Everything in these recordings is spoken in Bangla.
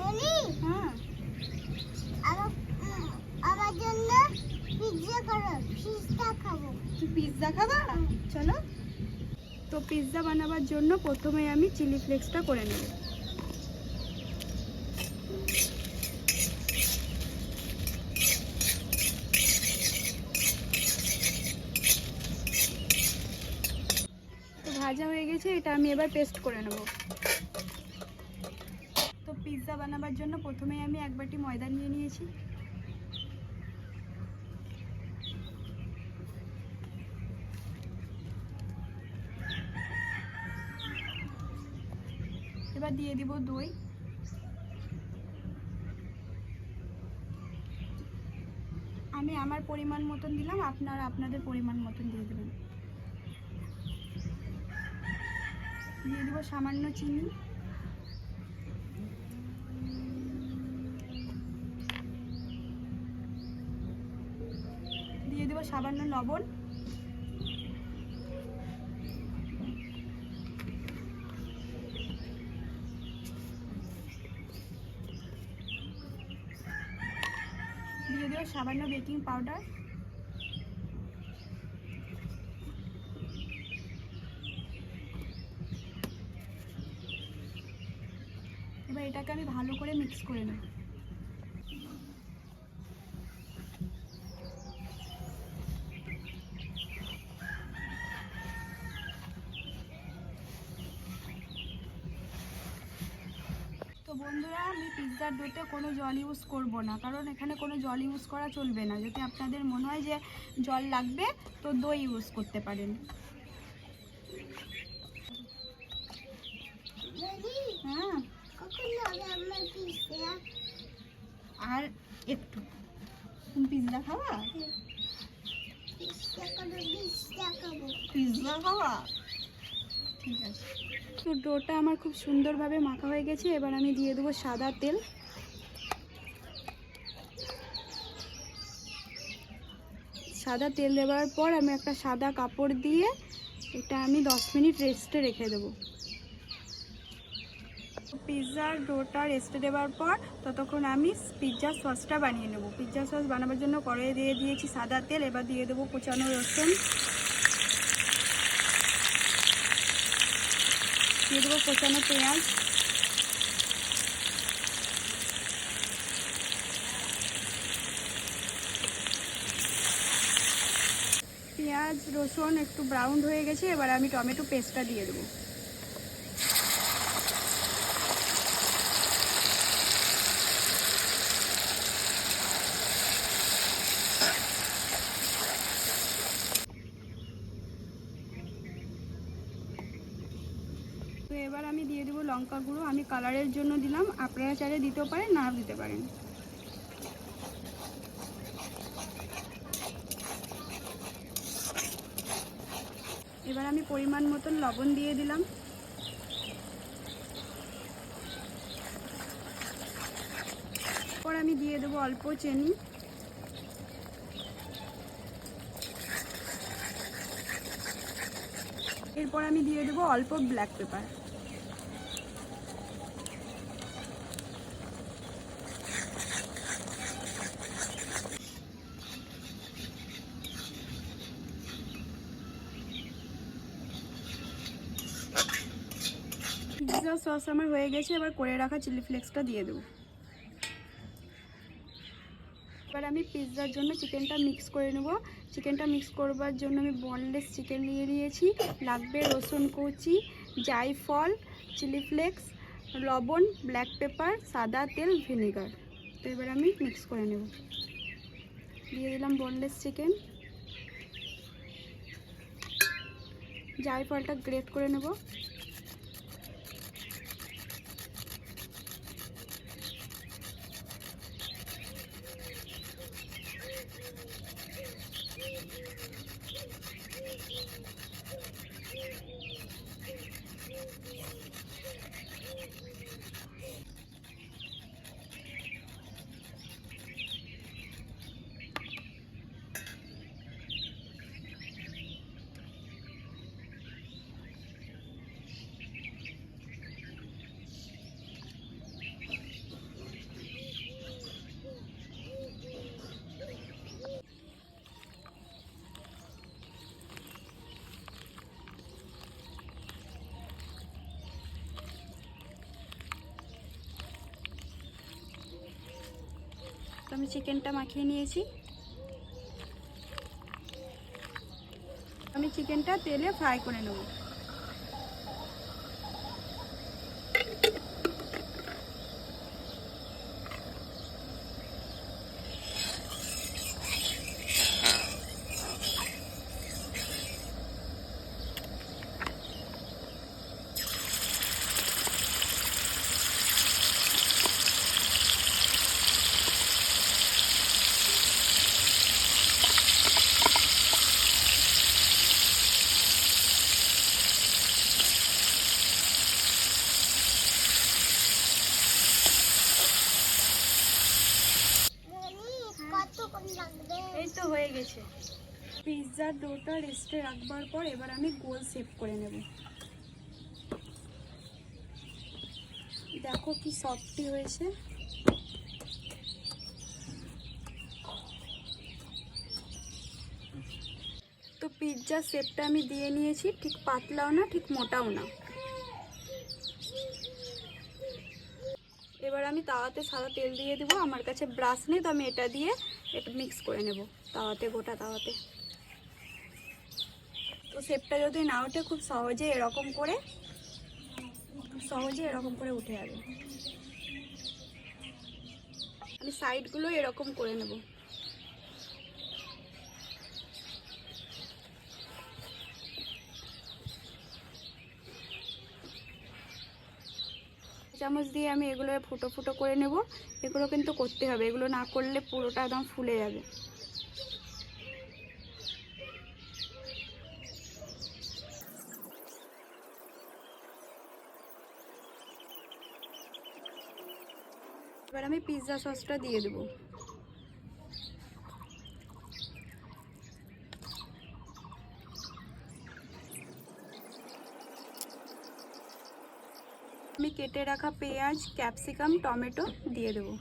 ননি হ্যাঁ। আমার জন্য পিৎজা করো পিৎজা খাব। তুই পিৎজা খাবা? চলো। তো পিৎজা বানাবার জন্য প্রথমে আমি চিলি ফ্লেক্সটা করে নেব। তো ভাজা হয়ে গেছে এটা আমি এবার পেস্ট করে নেব। পিৎজা বানাবার জন্য প্রথমে আমি এক বাটি ময়দা নিয়ে নিয়েছি। এবার দিয়ে দিব দই। আমি আমার পরিমাণ মতন দিলাম, আপনারা আপনাদের পরিমাণ মতন দিয়ে দেবেন। দিয়ে দিব সামান্য চিনি। সামান্য লবণ। দিয়ে দেবো সামান্য বেকিং পাউডার। এবার এটাকে আমি ভালো করে মিক্স করে নেব। বন্ধুরা আমি পিৎজার ডোতে কোনো জল ইউজ করব না। কারণ এখানে কোনো জল ইউজ করা চলবে না। যদি আপনাদের মনে হয় যে জল লাগবে তো দই ইউজ করতে পারেন। হ্যাঁ। আর একটু। তুমি পিৎজা খাওয়া পিৎজা খাওয়া ঠিক আছে। ডোটা আমার খুব সুন্দরভাবে মাখা হয়ে গেছে। এবার আমি দিয়ে দেবো সাদা তেল। সাদা তেল দেওয়ার পর আমি একটা সাদা কাপড় দিয়ে এটা আমি দশ মিনিট রেস্টে রেখে দেবো। পিৎজার ডোটা রেস্টে দেওয়ার পর ততক্ষণ আমি পিৎজা সসটা বানিয়ে নেব। পিৎজা সস বানাবার জন্য কড়াইয়ে দিয়ে দিয়েছি সাদা তেল। এবার দিয়ে দেবো কুচানো রসুন। দিয়ে দেবো কোচানো পেঁয়াজ। পেঁয়াজ, রসুন একটু ব্রাউন হয়ে গেছে, এবার আমি টমেটো পেস্টটা দিয়ে দেবো তো এবার আমি দিয়ে দেবো লঙ্কা গুঁড়ো আমি কালারের জন্য দিলাম। আপনারা চাইলে দিতেও পারেন, নাও দিতে পারেন। এবার আমি পরিমাণ মতন লবণ দিয়ে দিলাম। এরপর আমি দিয়ে দেবো অল্প চিনি। এরপর আমি দিয়ে দেবো অল্প ব্ল্যাক পেপার পিৎজা সস আমার হয়ে গেছে, এবার করে রাখা চিলি ফ্লেক্সটা দিয়ে দেবো। এবার আমি পিৎজার জন্য চিকেনটা মিক্স করে নেব। চিকেনটা মিক্স করবার জন্য আমি বনলেস চিকেন নিয়ে নিয়েছি লাগবে রসুন কুচি, জায়ফল চিলি ফ্লেক্স লবণ ব্ল্যাক পেপার সাদা তেল ভিনেগার তো এবার আমি মিক্স করে নেব। দিয়ে দিলাম বনলেস চিকেন জায়ফলটা গ্রেট করে নেব। আমি চিকেনটা মাখিয়ে নিয়েছি। আমি চিকেনটা তেলে ফ্রাই করে নেব। পিৎজার রেস্টে রাখবার পর এবার আমি গোল শেপ করে নেব। দেখো কি সফটি হয়েছে। তো পিৎজার শেপটা আমি দিয়ে নিয়েছি, ঠিক পাতলাও না, ঠিক মোটাও না। এবার আমি তাওয়াতে সাদা তেল দিয়ে দেবো, আমার কাছে ব্রাশ নেই, তো আমি এটা দিয়ে এটা মিক্স করে নেব, তাওয়াতে, গোটা তাওয়াতে। শেপটা যদি না ওঠে, খুব সহজে এরকম করে, সহজে এরকম করে উঠে যাবে। আমি সাইডগুলো এরকম করে নেব। চামচ দিয়ে আমি এগুলো ফুটো ফুটো করে নেব। এগুলো কিন্তু করতে হবে। এগুলো না করলে পুরোটা একদম ফুলে যাবে। এবার আমি পিৎজা সসটা দিয়ে দেবো। আমি কেটে রাখা পেঁয়াজ ক্যাপসিকাম টমেটো দিয়ে দেবো।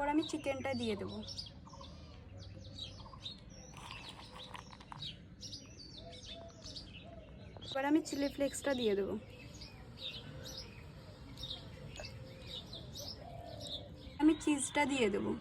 পর আমি চিকেনটা দিয়ে দেবো। এবার আমি চিলি ফ্লেক্সটা দিয়ে দেবো। আমি চিজটা দিয়ে দেবো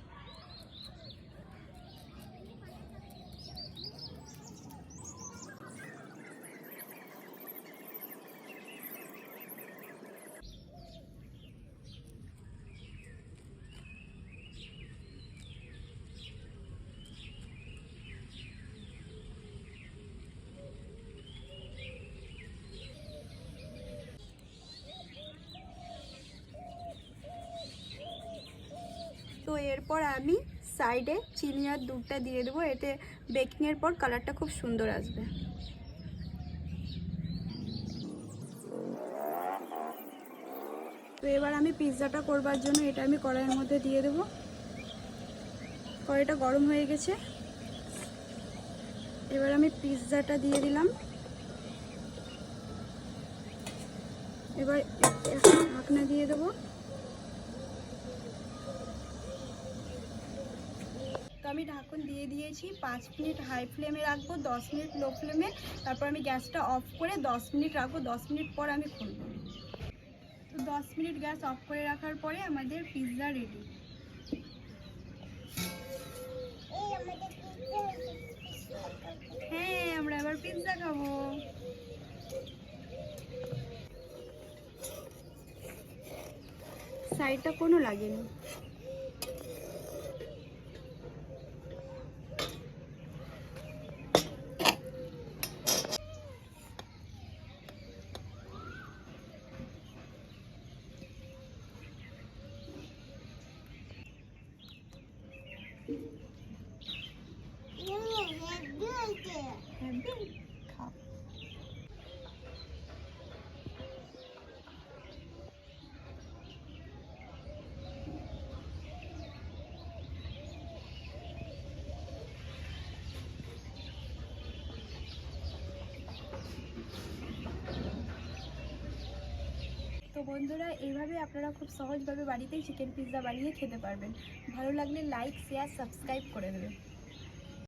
তো এরপর আমি সাইডে চিনি আর দুধটা দিয়ে দেবো, এতে বেকিংয়ের পর কালারটা খুব সুন্দর আসবে। তো এবার আমি পিৎজাটা করবার জন্য এটা আমি কড়াইয়ের মধ্যে দিয়ে দেবো। কড়াইটা গরম হয়ে গেছে। এবার আমি পিৎজাটা দিয়ে দিলাম। এবার ঢাকনা দিয়ে দেবো। আমি ঢাকন দিয়ে দিয়েছি, পাঁচ মিনিট হাই ফ্লেমে রাখব, দশ মিনিট লো ফ্লেমে তারপর আমি গ্যাসটা অফ করে দশ মিনিট রাখব, দশ মিনিট পর আমি খুলবো। তো দশ মিনিট গ্যাস অফ করে রাখার পরে আমাদের পিৎজা রেডি হ্যাঁ আমরা এবার পিৎজা খাব। সাইডটা কোনো লাগেনি ইয়ে হেভি হয়েছে হ্যাঁ খাও তো বন্ধুরা এইভাবে আপনারা খুব সহজভাবে বাড়িতেই চিকেন পিৎজা বানিয়ে খেতে পারবেন। ভালো লাগলে লাইক শেয়ার সাবস্ক্রাইব করে দেবেন।